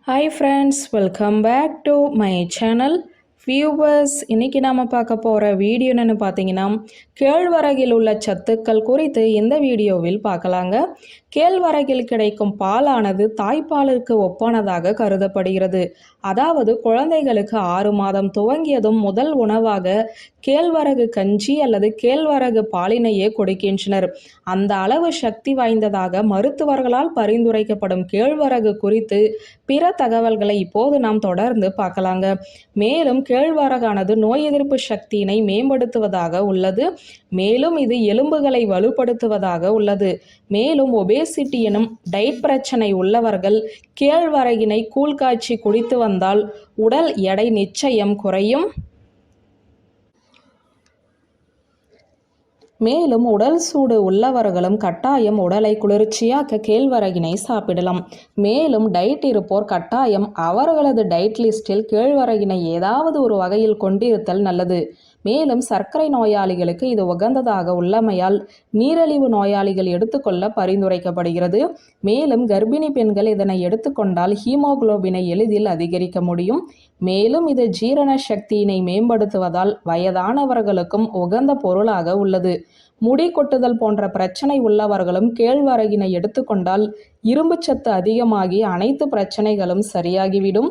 Hi friends welcome back to my channel viewers இன்னைக்கு நாம் பார்க்க போகிற வீடியோ பார்த்தீங்கன்னா கேழ்வரகில் உள்ள சத்துக்கள் குறித்து இந்த வீடியோவில் பார்க்கலாங்க. கேழ்வரகில் கிடைக்கும் பாலானது தாய்ப்பாலுக்கு ஒப்பானதாக கருதப்படுகிறது. அதாவது குழந்தைகளுக்கு ஆறு மாதம் துவங்கியதும் முதல் உணவாக கேழ்வரகு கஞ்சி அல்லது கேழ்வரகு பாலினையே கொடுக்கின்றனர். அந்த அளவு சக்தி வாய்ந்ததாக மருத்துவர்களால் பரிந்துரைக்கப்படும் கேழ்வரகு குறித்து பிற தகவல்களை இப்போது நாம் தொடர்ந்து பார்க்கலாங்க. மேலும் கேழ்வரகானது நோய் எதிர்ப்பு சக்தியினை மேம்படுத்துவதாக உள்ளது. மேலும் இது எலும்புகளை வலுப்படுத்துவதாக உள்ளது. மேலும் ஒபே ஒபேசிட்டி எனும் டயட் பிரச்சனை உள்ளவர்கள் கேழ்வரகினை கூழ்காய்ச்சி குடித்து வந்தால் உடல் எடை நிச்சயம் குறையும். மேலும் உடல் சூடு உள்ளவர்களும் கட்டாயம் உடலை குளிர்ச்சியாக்க கேழ்வரகினை சாப்பிடலாம். மேலும் டயட் இருப்போர் கட்டாயம் அவர்களது டயட் லிஸ்டில் கேழ்வரகினை ஏதாவது ஒரு வகையில் கொண்டிருத்தல் நல்லது. மேலும் சர்க்கரை நோயாளிகளுக்கு இது உகந்ததாக உள்ளமையால் நீரழிவு நோயாளிகள் எடுத்துக்கொள்ள பரிந்துரைக்கப்படுகிறது. மேலும் கர்ப்பிணி பெண்கள் இதனை எடுத்துக்கொண்டால் ஹீமோகுளோபினை எளிதில் அதிகரிக்க முடியும். மேலும் இது ஜீரண சக்தியினை மேம்படுத்துவதால் வயதானவர்களுக்கும் உகந்த பொருளாக உள்ளது. முடி கொட்டுதல் போன்ற பிரச்சனை உள்ளவர்களும் கேழ்வரகினை எடுத்துக்கொண்டால் இரும்புச்சத்து அதிகமாகி அனைத்து பிரச்சனைகளும் சரியாகிவிடும்.